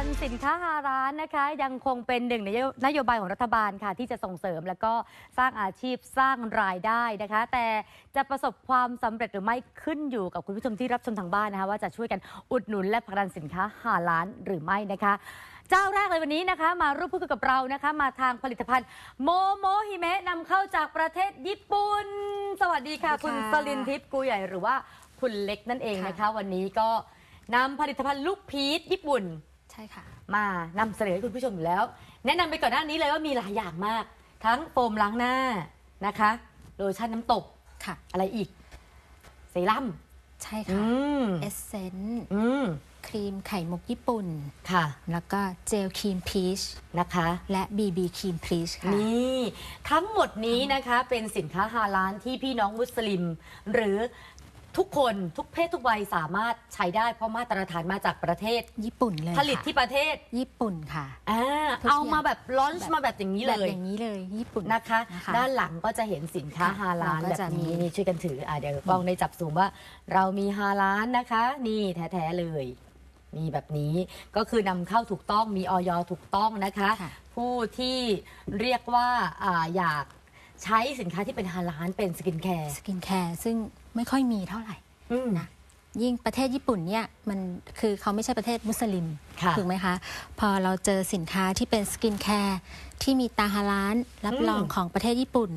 กันสินค้าฮาร้านนะคะ ยังคงเป็นหนึ่งในนโยบายของรัฐบาลค่ะ ที่จะส่งเสริมแล้วก็สร้างอาชีพสร้างรายได้นะคะ แต่จะประสบความสำเร็จหรือไม่ขึ้นอยู่กับคุณผู้ชมที่รับชมทางบ้านนะคะ ว่าจะช่วยกันอุดหนุนและผลักดันสินค้าฮาร้านหรือไม่นะคะ เจ้าแรกเลยวันนี้นะคะ มาร่วมพูดคุยกับเรานะคะ มาทางผลิตภัณฑ์โมโมฮิเมะนำเข้าจากประเทศญี่ปุ่นสวัสดีค่ะสวัคุณสดีสค่ะลินทิพย์กูใหญ่หรือว่าคุณเล็กนั่นเองนะคะค่ะวันนี้ก็นำผลิตภัณฑ์ลูกพีชญี่ปุ่นใช่ค่ะ มานำเสนอให้คุณผู้ชมอยู่แล้ว แนะนำไปก่อนหน้านี้เลยว่ามีหลายอย่างมาก ทั้งโฟมล้างหน้านะคะโลชั่นน้ำตกค่ะ อะไรอีก เซรั่มใช่อืค่ะมเอสเซนอืมครีมไข่มุกญี่ปุ่น ค่ะแล้วก็เจลครีมพีชนะคะ และบีบีครีมพีชค่ะ นี่ทั้งหมดนี้นะคะเป็นสินค้าฮาลาลที่พี่น้องมุสลิม หรือ ทุกคนทุกเพศทุกวัยสามารถใช้ได้เพราะมาตรฐานมาจากประเทศ ญี่ปุ่นเลยผลิตค่ะที่ประเทศญี่ปุ่นค่ะ อ่าทุกอย่างเอามาแบบลอนช์มาแบบอย่างนี้แบเลบยอย่างนี้เลยญี่ปุ่น นะคะ นะคะด้านหลังก็จะเห็นสินค้าค่ะฮาลาลเราก็แบบจะมี นี้นี่ช่วยกันถืออะเดี๋ยวกล้องได้จับสูงว่า เรามีฮาลาลนะคะ นี่แท้ๆเลยมีแบบนี้ก็คือนำเข้าถูกต้องมีออยถูกต้องนะคะ ค่ะ ผู้ที่เรียกว่าอ่าอยากใช้สินค้าที่เป็นฮาลาลเป็นสกินแคร์ สกินแคร์ซึ่ง ไม่ค่อยมีเท่าไหร่อืมนะยิ่งประเทศญี่ปุ่นเนี่ยมันคือเขาไม่ใช่ประเทศมุสลิมค่ะถูกไหมคะ พอเราเจอสินค้าที่เป็นสกินแคร์ที่มีตาฮาลานรับอืมรองของประเทศญี่ปุ่น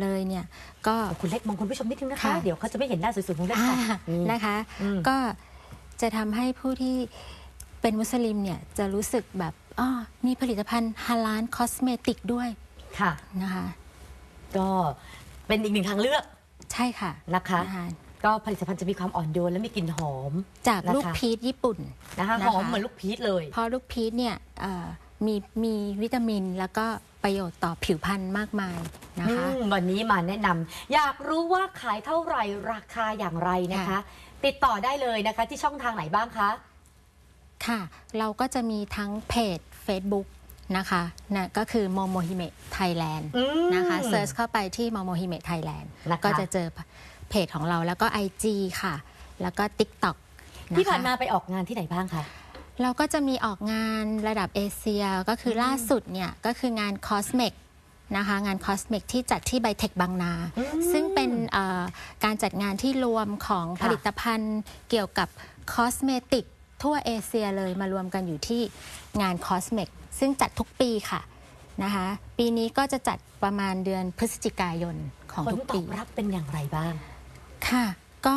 เลยเนี่ยก็คุณเล็กมองคุณผู้ชมนิดนึงนะคะค่ะเดี๋ยวเขาจะไม่เห็นหน้าสวยๆของเล็กอ่าค่ะนี่นะคะอืมก็จะทำให้ผู้ที่เป็นมุสลิมเนี่ยจะรู้สึกแบบอ๋อมีผลิตภัณฑ์ฮาลานคอสเมติกด้วยค่ะนะคะ ก็เป็นอีกหนึ่งทางเลือก ใช่ค่ะนะคะ นะคะก็ผลิตภัณฑ์จะมีความอ่อนโยนและมีกลิ่นหอม จากนะคะลูกพีชญี่ปุ่น นะคะนะคะ หอมเหมือนลูกพีชเลย เพราะลูกพีชเนี่ยเอ่อมีมีวิตามินแล้วก็ประโยชน์ต่อผิวพรรณมากมายนะคะ อืมวันนี้มาแนะนำอยากรู้ว่าขายเท่าไหร่ราคาอย่างไรนะคะ ค่ะ ติดต่อได้เลยนะคะที่ช่องทางไหนบ้างคะ ค่ะ เราก็จะมีทั้งเพจ Facebook นะคะนะก็คือ Momohime Thailand อืมนะคะเซิร์ชเข้าไปที่ Momohime Thailand นะคะก็จะเจอเพจของเราแล้วก็ IG ค่ะ แล้วก็ TikTok ะคะที่ผ่านมาไปออกงานที่ไหนบ้างคะเราก็จะมีออกงานระดับเอเชียก็คืออมล่าสุดเนี่ย ก็คืองาน Cosmic นะคะงาน Cosmic ที่จัดที่ไบเทคบางนาอืมซึ่งเป็นเอ่อการจัดงานที่รวมของค่ะผลิตภัณฑ์เกี่ยวกับคอสเมติก ทั่วเอเชียเลยมารวมกันอยู่ที่งาน Cosmic ซึ่งจัดทุกปีค่ะนะคะปีนี้ก็จะจัดประมาณเดือนพฤศจิกายนของผลทุกตอปีบรับเป็นอย่างไรบ้าง ค่ะ ก็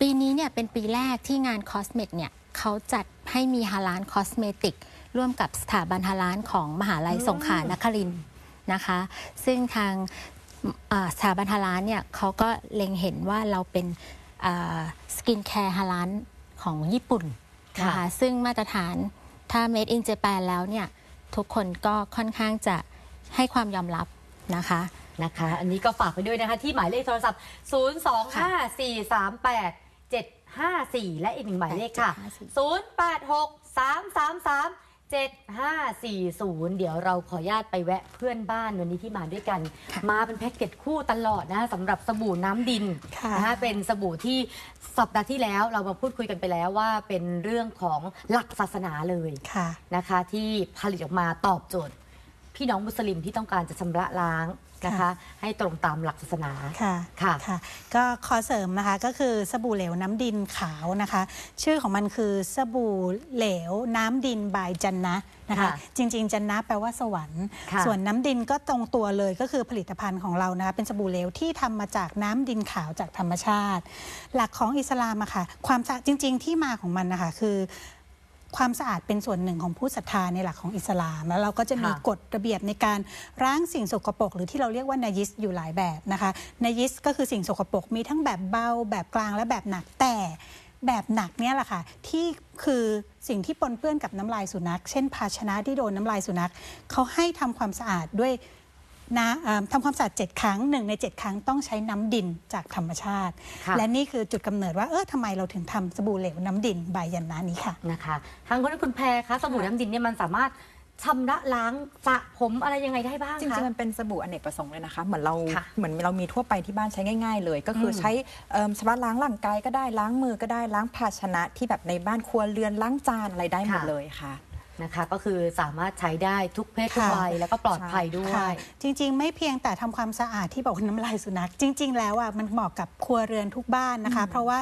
ปีนี้เนี่ยเป็นปีแรกที่งานคอสเม c เนี่ยเขาจัดให้มีฮาลานคอสเมติก ร่วมกับสถาบันฮาลานของมหาลัยอืมสงขลานครินทร์นะคะ ซึ่งทางอ่าสถาบันฮาลานเนี่ยเขาก็เล็งเห็นว่าเราเป็นสกินแคร์ฮาลานของญี่ปุ่น นะคะค่ะซึ่งมาตรฐานถ้า made in Japan แล้วเนี่ยทุกคนก็ค่อนข้างจะให้ความยอมรับนะคะนะคะ อันนี้ก็ฝากไปด้วยนะคะ ที่หมายเลขโทรศัพท์ 0 2 5 4 3 8 7 5 4 และอีกหนึ่งหมายเลขค่ะ 0 8 6 3 3 3 7 5 4 0 เดี๋ยวเราขออนุญาตไปแวะเพื่อนบ้านวันนี้ที่มาด้วยกันค่ะมาเป็นแพ็กเกจคู่ตลอดนะสำหรับสบู่น้ำดินค่ะนะคะเป็นสบู่ที่สัปดาห์ที่แล้วเรามาพูดคุยกันไปแล้วว่าเป็นเรื่องของหลักศาสนาเลยค่ะนะคะนะคะ ที่ผลิตออกมาตอบโจทย์ พี่น้องมุสลิมที่ต้องการจะชำระล้าง นะคะค่ะให้ตรงตามหลักศาสนา ค่ะ ค่ะ ค่ะ ก็ขอเสริมนะคะ ก็คือสบู่เหลวน้ำดินขาวนะคะ ชื่อของมันคือสบู่เหลวน้ำดินบายจันนะนะคะ ค่ะจริง ๆ จันนะแปลว่าสวรรค์ ค่ะส่วนน้ำดินก็ตรงตัวเลยก็คือผลิตภัณฑ์ของเรานะคะ เป็นสบู่เหลวที่ทำมาจากน้ำดินขาวจากธรรมชาติ หลักของอิสลามอะค่ะ ความสะจริง ๆ ที่มาของมันนะคะคือ ความสะอาดเป็นส่วนหนึ่งของผู้ศรัทธาในหลักของอิสลาม แล้วเราก็จะมีค่ะกฎระเบียบในการล้างสิ่งสกปรกหรือที่เราเรียกว่านายิสอยู่หลายแบบนะคะนายิสก็คือสิ่งสกปรกมีทั้งแบบเบา แบบกลางและแบบหนักแต่แบบหนักเนี่ยแหละค่ะ ที่คือสิ่งที่ปนเปื้อนกับน้ำลายสุนัข เช่น ภาชนะที่โดนน้ำลายสุนัขเขาให้ทำความสะอาดด้วย นะเอ่อทำความสะอาด7ครั้งหนึ่งใน 7 ครั้งต้องใช้น้ำดินจากธรรมชาติค่ะและนี่คือจุดกำเนิดว่าเออทำไมเราถึงทำสบู่เหลวน้ำดินบายยันนานี้ค่ะนะคะทางคุณคุณแพรคะสบู่น้ำดินเนี่ยมันสามารถชำระล้างสระผมอะไรยังไงได้บ้างจริงคะๆมันเป็นสบู่อเนกประสงค์เลยนะคะ เหมือนเราค่ะเหมือนเรามีทั่วไปที่บ้านใช้ง่าย ๆ เลย ก็คืออมใช้เอิ่มชำระล้างร่างกายก็ได้ล้างมือก็ได้ล้างภาชนะที่แบบในบ้านครัวเรือนล้างจานอะไรได้หมดค่ะเลยค่ะ นะคะ ก็คือสามารถใช้ได้ทุกเพศทุกค่ะวัยแล้วก็ปลอดภัยด้วยค่ะจริงๆ ไม่เพียงแต่ทำความสะอาดที่บอกว่าน้ำลายสุนัข จริง ๆ แล้วอะมันเหมาะกับครัวเรือนทุกบ้านนะคะ เพราะว่า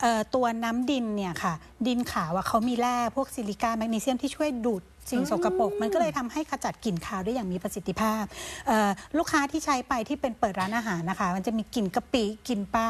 เอ่อตัวน้ำดินเนี่ยค่ะ ดินขาวอะเขามีแร่พวกซิลิก้าแมกนีเซียมที่ช่วยดูดสิ่งสกปรกมันก็เลยทำให้ขจัดกลิ่นคาวได้อย่างมีประสิทธิภาพเอ่อลูกค้าที่ใช้ไปที่เป็นเปิดร้านอาหารนะคะ มันจะมีกลิ่นกะปิกลิ่นปลา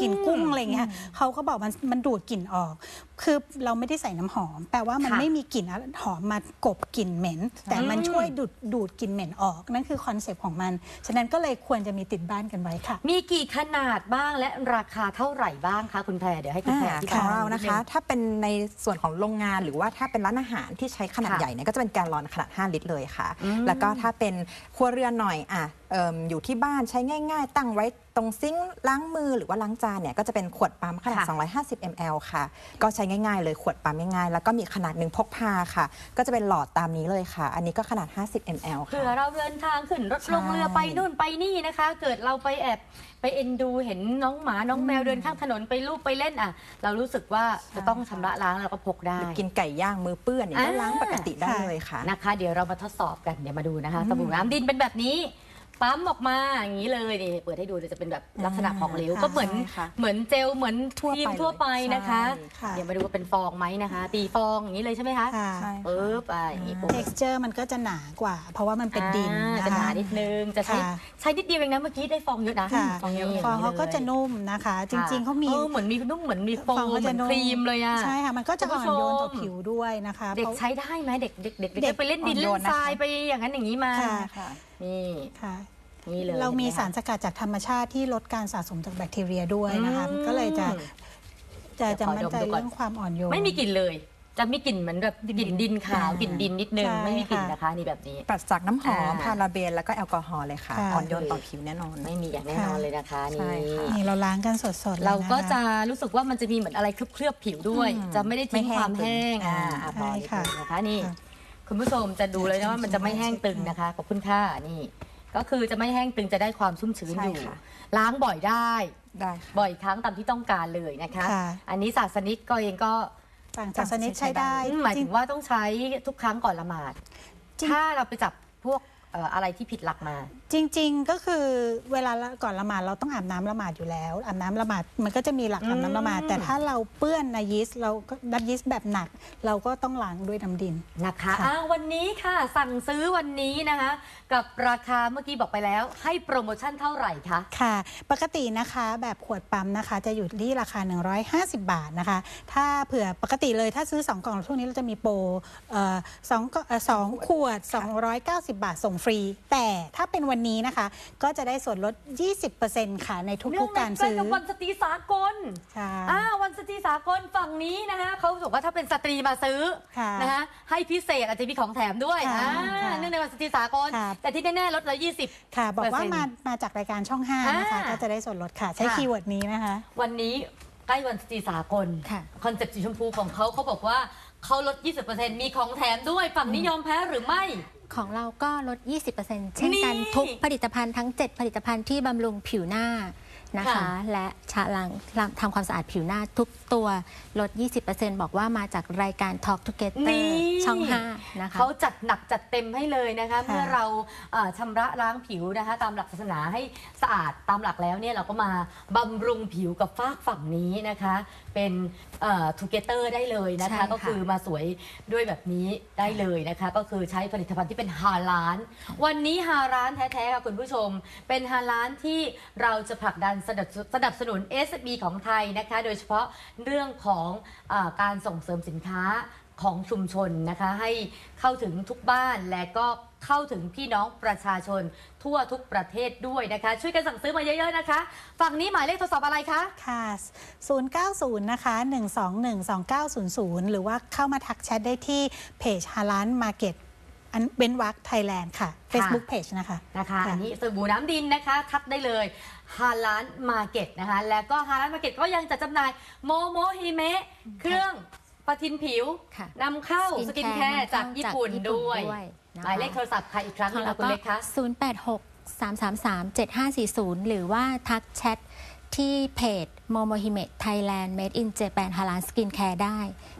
กลิ่นกุ้งอะไรอย่างเงี้ยเขาก็บอกมันมันดูดกลิ่นออก คือเราไม่ได้ใส่น้ำหอม แปลว่ามันค่ะไม่มีกลิ่นหอมมากบกลิ่นเหม็น แต่มันช่วยดูดดูดกลิ่นเหม็นออก นั่นคือคอนเซปต์ของมัน ฉะนั้นก็เลยควรจะมีติดบ้านกันไว้ค่ะ มีกี่ขนาดบ้างและราคาเท่าไหร่บ้างคะคุณแพรเดี๋ยวให้คุณแพรอ่าอธิขบาองยเราดนะคะงถ้าเป็นในส่วนของโรงงานหรือว่าถ้าเป็นร้านอาหารที่ใช้ขนาดค่ะใหญ่เนี่ยก็จะเป็นแกลลอนขนาด 5 ลิตรเลยค่ะอืมแล้วก็ถ้าเป็นครัวเรือนหน่อยอะ เอิ่มอยู่ที่บ้านใช้ง่ายๆ ตั้งไว้ตรงซิงค์ล้างมือหรือว่าล้างจานเนี่ยก็จะเป็นขวดปั๊มขนาดค่ะ250 ml ค่ะ ก็ใช้ง่ายๆ เลยขวดปั๊มง่ายๆ แล้วก็มีขนาดหนึ่งพกพาค่ะ ก็จะเป็นหลอดตามนี้เลยค่ะ อันนี้ก็ขนาด 50 ml เผื่อค่ะเราเดินทางขึ้นรถใช่ลงเรือไปนู่นไปนี่นะคะ เกิดเราไปแอบไปเอ็นดูเห็นน้องหมาน้องแมวเดินข้างถนนไปลูบไปเล่นอะ เรารู้สึกว่าจะต้องชำระล้างเราก็พกได้ หรือกินไก่ย่างมือเปื้อนเนี่ยก็อ่า ล้างปกติได้ค่ะเลยค่ะ นะคะ เดี๋ยวเรามาทดสอบกันเดี๋ยวมาดูนะคะสบู่น้ำดินเป็นแบบนี้ ปั๊มออกมาอย่างนี้เลยนี่เปิดให้ดูเลยจะเป็นแบบลักษณะของเหลวค่ะก็เหมือนใช่ค่ะเหมือนเจลเหมือนทั่วครีมไปทั่วไปเลยนะคะใช่ค่ะ เดี๋ยวมาดูว่าเป็นฟองไหมนะคะ ตีฟองอย่างนี้เลยใช่ไหมคะค่ะ ใช่ค่ะปึ๊บอะอย่างนี้ปุ๊บ texture มันก็จะหนากว่า เพราะว่ามันเป็นดินอ่านะจะหนาคะนิดนึง จะใช้ค่ะ ใช้นิดเดียวเองนะเมื่อกี้ได้ฟองเยอะนะค่ะฟองเยอะย่ฟองเขาก็จะลยนุ่มนะคะ จริงๆเขามี ออเหมือนมีนุ่มเหมือนมีโฟมฟองเหก็มืจะอนนุ่มครีมเลยอะ ใช่ค่ะ มันก็จะคุอ่ณอผู้นโยนชมต่อผิวด้วยนะคะเด็กพราะใช้ได้ไหมเด็กเด็กเด็กเด็กเด็กไปเล่นดินอ่อนโยเล่นนนะคะทรายไปอย่างนั้นอย่างนี้มาค่ะค่ะ นี่ ค่ะ นี่เลยเรามีห็นไหสารสกัดจากธรรมชาติที่ลดการสะสมจากแบคทีเรียด้วยนะคะอืมก็เลยจะจะเดี๋จะยวขอมั่นใจดมดูก่อนเรื่องความอ่อนโยน ไม่มีกลิ่นเลย จะมีกลิ่นเหมือนแบบกลิ่นดินขาวอ่ากลิ่นดินนิดนึงใช่ไม่มีกลิ่นค่ะนะคะนี่แบบนี้ปราศจากน้ำหอมอ่าพาราเบนแล้วก็แอลกอฮอล์เลยค่ะค่ะ อ่อนโยนต่อผิวแน่นอน ไม่มีอย่างแน่นอนเลยนะคะใช่นี่ค่ะนี่เราล้างกันสดๆเลยเราก็นคจะรู้สึกว่ามันจะมีเหมือนอะไรเคลือบๆผิวด้วยอืมจะไม่ได้ทิ้งไม่แห้งความแห้งตึงอ่าอ่าพอนิดใช่ค่ะนึงนะคะนี่ค่ะคุณผู้ชมจะดูเลยนะว่ามันจะไม่แห้งตึงนะคะขอบคุณค่ะนี่ ก็คือจะไม่แห้งตึงจะได้ความชุ่มชื้นใช่อยู่ค่ะ ล้างบ่อยได้ ได้ค่ะ บ่อยครั้งตามที่ต้องการเลยนะคะ ค่ะ อันนี้ศาสนิกก็เองก็ต่างจากชนิดใช้ได้หมายถึงว่าต้องใช้ทุกครั้งก่อนละหมาดจริงถ้าเราไปจับพวก เอ่ออะไรที่ผิดหลักมา จริงๆก็คือเวลาละก่อนละหมาดเราต้องอาบน้ำละหมาดอยู่แล้วอาบน้ำละหมาดมันก็จะมีหลักอาบน้ำละหมาดอืมแต่ถ้าเราเปื้อนนายิสเราก็นัดยิสแบบหนัก เราก็ต้องล้างด้วยน้ำดิน นะคะค่ะอ้าววันนี้ค่ะสั่งซื้อวันนี้นะคะ กับราคาเมื่อกี้บอกไปแล้ว ให้โปรโมชั่นเท่าไหร่คะ ค่ะ ปกตินะคะแบบขวดปั๊มนะคะ จะอยู่ที่ราคา 150 บาทนะคะ ถ้าเผื่อปกติเลยถ้าซื้อ 2 กล่องช่วงนี้เราจะมีโปรเอ่อสองกล่องเอ่อสองขวด 290 บาทส่งฟรี แต่ถ้าเป็นวันนี้นะคะ ก็จะได้ส่วนลด 20%ค่ะในเนื่ทุองกในๆการใกล้ซื้อกับวันสตรีสากลใช่อ่าวันสตรีสากลฝั่งนี้นะคะเขาบอกว่าถ้าเป็นสตรีมาซื้อค่ะนะคะให้พิเศษอาจจะมีของแถมด้วยค่ะอ่าค่ะเนื่องในวันสตรีสากลค่ะแต่ที่แน่ๆลดละยี่สิบค่ะ บอกว่าเปอร์เซ็นต์มามาจากรายการช่อง5นะคะอ่าก็จะได้ส่วนลดค่ะ ใช้ค่ะคีย์เวิร์ดนี้นะคะ วันนี้ใกล้วันสตรีสากลค่ะคอนเซ็ปต์สีชมพูของเขาเขาบอกว่าเขาลด 20%มีของแถมด้วย ฝั่งนี้ยอมแพ้หรือไม่ ของเราก็ลด 20%เช่นกันนี่ทุกผลิตภัณฑ์ทั้ง 7 ผลิตภัณฑ์ที่บำรุงผิวหน้า นะคะ ค่ะ และชะล้างล้างทำความสะอาดผิวหน้าทุกตัวลด 20%บอกว่ามาจากรายการ Talk Together นี่ ช่อง 5 นะคะ เขาจัดหนักจัดเต็มให้เลยนะคะ เมื่อเราเอ่อชำระล้างผิวนะคะ ตามหลักศาสนาให้สะอาดตามหลักแล้วเนี่ยเราก็มาบำรุงผิวกับฟากฝั่งนี้นะคะ เป็นทูเกเตอร์ได้เลยนะใช่คะ ค่ะ ก็คือมาสวยด้วยแบบนี้ได้เลยนะคะ ก็คือใช้ผลิตภัณฑ์ที่เป็นฮาลาน วันนี้ฮาลานแท้ๆค่ะคุณผู้ชม เป็นฮาลานที่เราจะผลักดันสนับสนับสนุน SB ของไทยนะคะ โดยเฉพาะเรื่องของอาการส่งเสริมสินค้าของชุมชนนะคะ ให้เข้าถึงทุกบ้านและก็เข้าถึงพี่น้องประชาชนทั่วทุกประเทศด้วยนะคะ ช่วยกันสั่งซื้อมาเยอะๆนะคะ ฝั่งนี้หมายเลขโทรศัพท์อะไรคะ ค่ะ 090 นะคะ 121 2900 หรือว่าเข้ามาทักแชทได้ที่เพจฮาลานมาร์เก็ตอันเบนวักไทยแลนด์ค่ะ Facebook Page นะคะ นะคะค่ะอันนี้สบู่น้ำดินนะคะ ทักได้เลย ฮาลานมาเก็ตนะคะ แล้วก็ฮาลานมาเก็ตก็ยังจะจำหน่ายโมโมฮิเมะเครื่องประทินผิวค่ะนำเข้าสกินแคร์จากญี่ปุ่นด้วยนะคะหมายเลขโทรศัพท์ใครอีกครั้งหนึงค่ะคุณเล็กคะ086 333 7540 หรือว่าทักแชท ที่เพจ Momohime Thailand Made in Japan Halal Skin Care ได้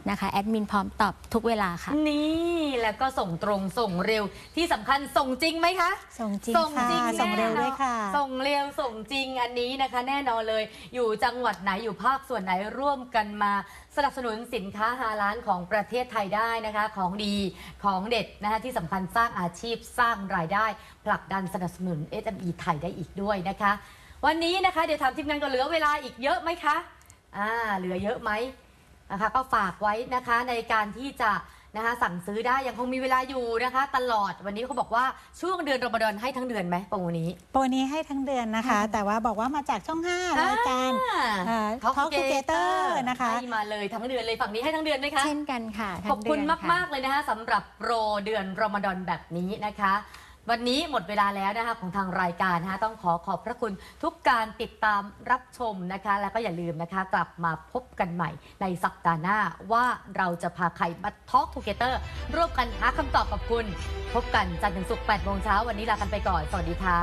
นะคะ แอดมินพร้อมตอบทุกเวลาค่ะ นี่แล้วก็ส่งตรงส่งเร็วที่สำคัญส่งจริงไหมคะ ส่งจริงส่งค่ะ จริงส่งเร็วด้วยค่ะ ส่งเร็วส่งจริงอันนี้นะคะ แน่นอนเลย อยู่จังหวัดไหนอยู่ภาคส่วนไหนร่วมกันมา สนับสนุนสินค้าฮาลานของประเทศไทยได้นะคะ ของดีของเด็ดนะคะที่สำคัญสร้างอาชีพสร้างรายได้ผลักดันสนับสนุน SME ไทยได้อีกด้วยนะคะ วันนี้นะคะเดี๋ยวถามทีมงานก็เหลือเวลาอีกเยอะไหมคะอ่าเหลือเยอะไหมนะคะก็ฝากไว้นะคะในการที่จะนะคะสั่งซื้อได้ยังคงมีเวลาอยู่นะคะ ตลอดวันนี้เขาบอกว่าช่วงเดือนรอมฎอนให้ทั้งเดือนไหมโปรนี้ โปรนี้ให้ทั้งเดือนนะคะ แต่ว่าบอกว่ามาจากช่อง5รายการท็อก Talk Together นะคะให้มาเลยทั้งเดือนเลยฝั่งนี้ให้ทั้งเดือนไหมคะเช่นกันค่ะทั้งขอบคุณเดืนมากๆเลยนะคะสำหรับโปรเดือนรอมฎอนแบบนี้นะคะ วันนี้หมดเวลาแล้วนะคะของทางรายการนะคะต้องขอขอบพระคุณทุกการติดตามรับชมนะคะ แล้วก็อย่าลืมนะคะ กลับมาพบกันใหม่ในสัปดาห์หน้าว่าเราจะพาใครมาทอล์กทูเกเตอร์ร่วมกันหาคำตอบกับคุณ พบกันจันทร์ถึงศุกร์8โมงเช้าวันนี้ลากันไปก่อน สวัสดีค่ะ